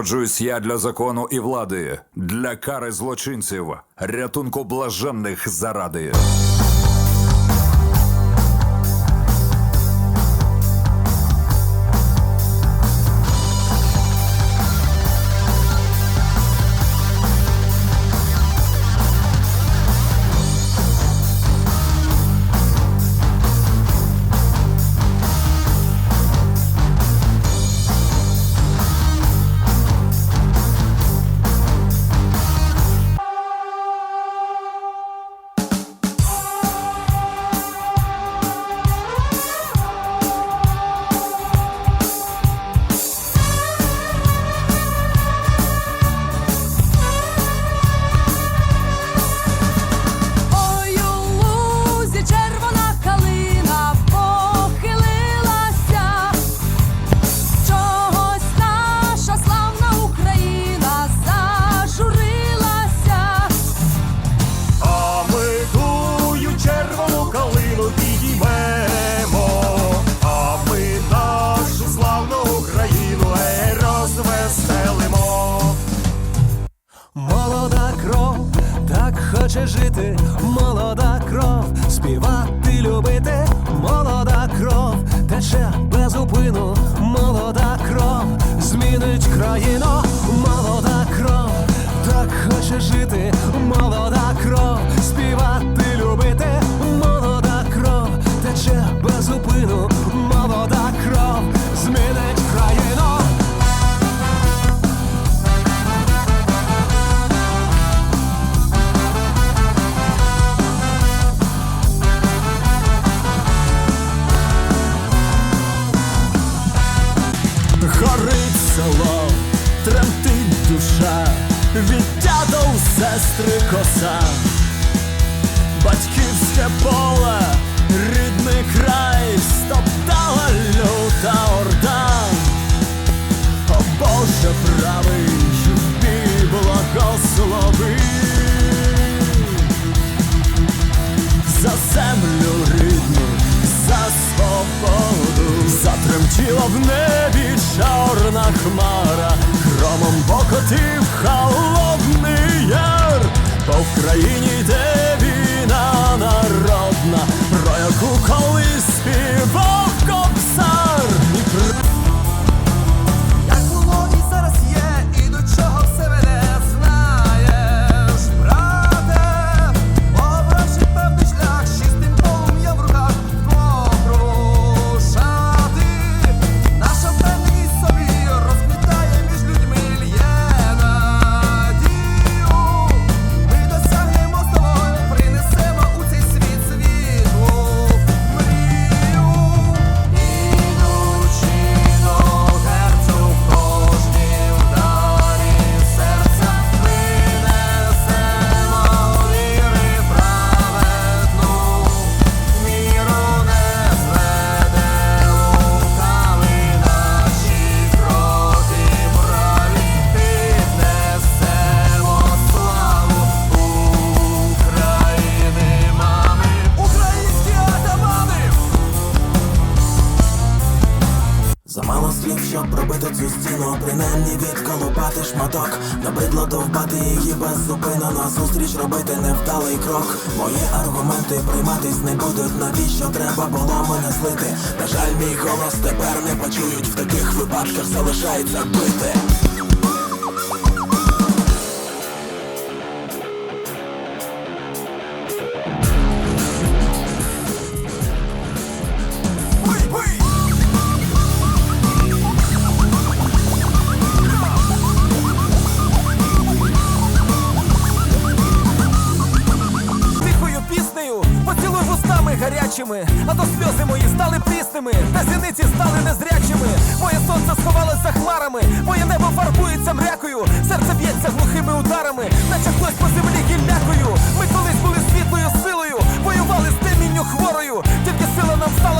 Народжуюсь я для закону і влади, для кари злочинців, рятунку блаженних заради. Хоче жити, молода кров, співати, любити, молода кров, тече без упину, молода кров, змінить країну, молода село, тремтить душа, від сестри коса, батьківське поле, рідний край, стоптала люта орда. О Боже правий, в бій благослови стіну, принаймні відколупати шматок, набридло довбати її беззупинно Назустріч робити невдалий крок. Мої аргументи прийматись не будуть, навіщо треба було мене злити. На жаль, мій голос тепер не почують. В таких випадках залишається бити. Гарячими, а то сльози мої стали прісними, та зіниці стали незрячими. Моє сонце сховалось за хмарами, моє небо фарбується мрякою, серце б'ється глухими ударами, наче хтось по землі гіллякою. Ми колись були світлою силою, воювали з темінню хворою, тільки сила нам стала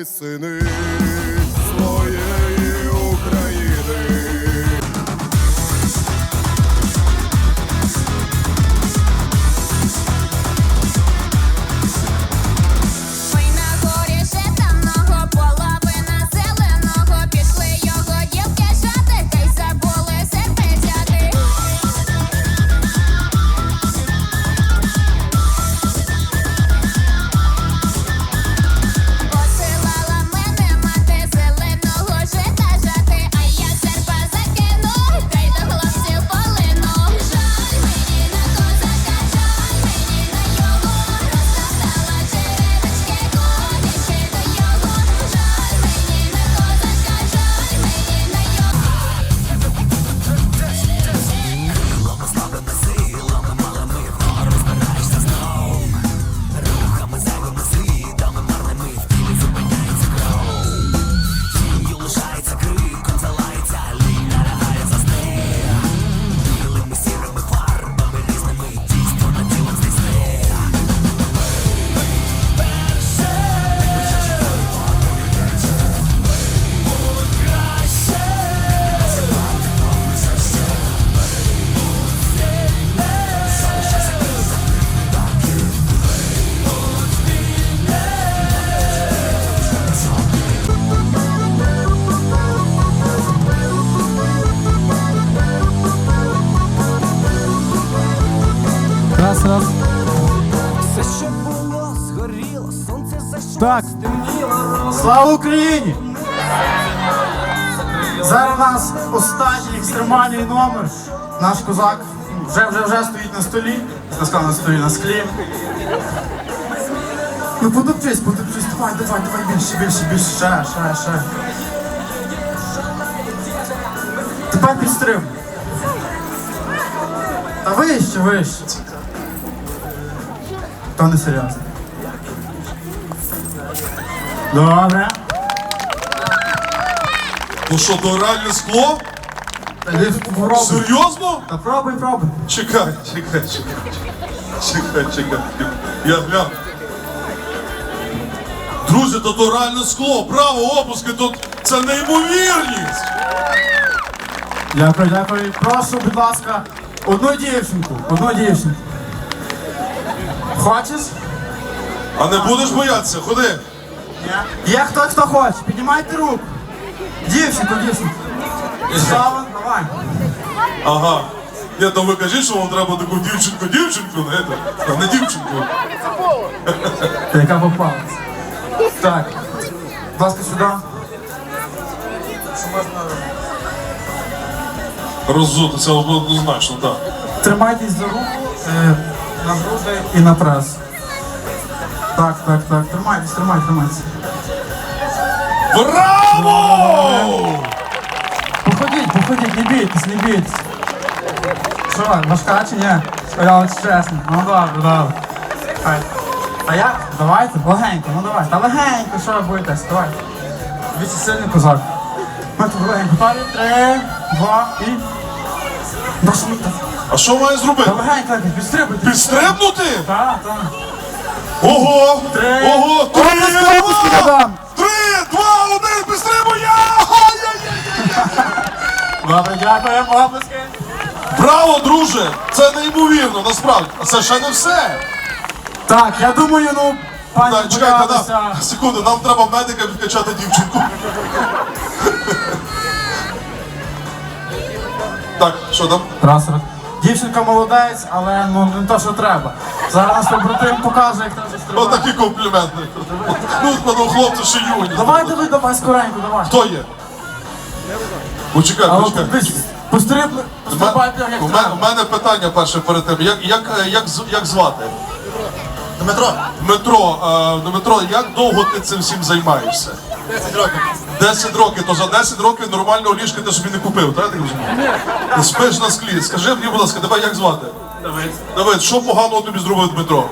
annesini Слава Україні! Зараз у нас останній екстремальний номер. Наш козак вже вже вже стоїть на столі. Сказав, на столі на склі. Ну потопчись, потопчись, давай, давай, давай більше, більше, більше, ще, ще, ще. Тепер підстрим. Та вище, вище. То не серйозно. Добре. Ну що, то реальне скло? Та попробуй. Серйозно? Та пробуй, пробуй. Чекай, чекай, чекай. Чекай, чекай. Я гляну. Друзі, то то реальне скло. Браво, опуски, тут це неймовірність. Дякую, дякую. Прошу, будь ласка, одну дівчинку, одну дівчинку. Хочеш? А не будеш боятися, ходи. Ні. Є хто, хто хоче, піднімайте руку. Дівчинку, дівчинку. Слава, давай. Ага. Ні, то ви кажіть, що вам треба таку дівчинку, дівчинку, не, це, та не дівчинку. Та яка попалась. Так. Будь ласка, сюди. Роззути, це однозначно, так. Тримайтесь за руку, е, на груди і на прес. Так, так, так. Тримайтесь, тримайтесь, тримайтесь. Браво! Походіть, походіть, не бійтесь, не бійтесь. Що, важка чи ні? Я от чесно. Ну добре, добре. Хай. А як? Давайте, легенько, ну давайте. Та легенько, що ви боїтесь? Давайте. Дивіться, сильний козак. Ми тут легенько. Готові? Три, два і... Що так? А що має зробити? Та легенько, легенько, підстрибуйте. Підстрибнути? Так, так. Ого! Ого! Три! Два! Три, два, один, підстрибує! Добре, дякуємо, оплески. Браво, друже! Це неймовірно, насправді. А це ще не все. Так, я думаю, ну, пані Так, чекайте, нам, секунду, нам треба медика відкачати дівчинку. Так, що там? Раз. Дівчинка молодець, але ну не то, що треба. Зараз побратим покаже, як треба стрибати. Отакі компліменти. Ну, ну, хлопці ще юні. Давай, давай, давай, скоренько, давай. Хто є? Почекай, почекай. дивись, пострибли, У пострибайте, мене, як у мене, треба. мене питання перше перед тим. Як, як, е, як, з- як звати? Дмитро. Дмитро, е, Дмитро, як довго ти цим всім займаєшся? 10 років. 10 років, то за 10 років нормального ліжка ти собі не купив, так? Ти спиш на склі. Скажи мені, будь ласка, тебе як звати? Давид. Давид, що поганого тобі зробив Дмитро?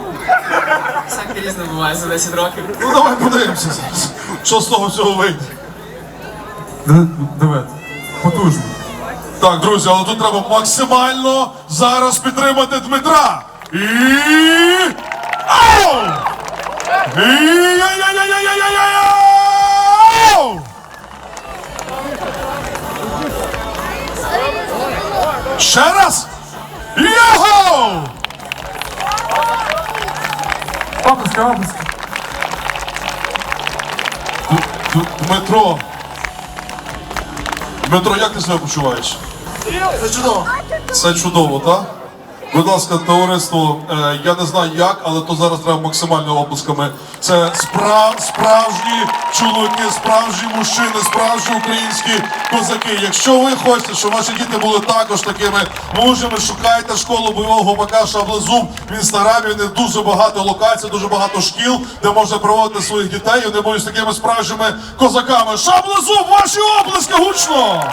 Всяке різне буває за 10 років. Ну давай подивимося зараз. Що з того всього вийде? Давид, потужно. Так, друзі, але тут треба максимально зараз підтримати Дмитра. І. Ау! І. Ще раз! Його! Оплески. Д- Дмитро. Дмитро, як ти себе почуваєш? Це чудово. Це чудово, так? Будь ласка, товариство, е, я не знаю як, але то зараз треба максимально оплесками. Це справ, справжні чоловіки, справжні мужчини, справжні українські козаки. Якщо ви хочете, щоб ваші діти були також такими мужніми, шукайте школу бойового гопака Шаблезуб в інстаграмі. В дуже багато локацій, дуже багато шкіл, де можна проводити своїх дітей. Вони будуть такими справжніми козаками. Шаблезуб, ваші оплески гучно!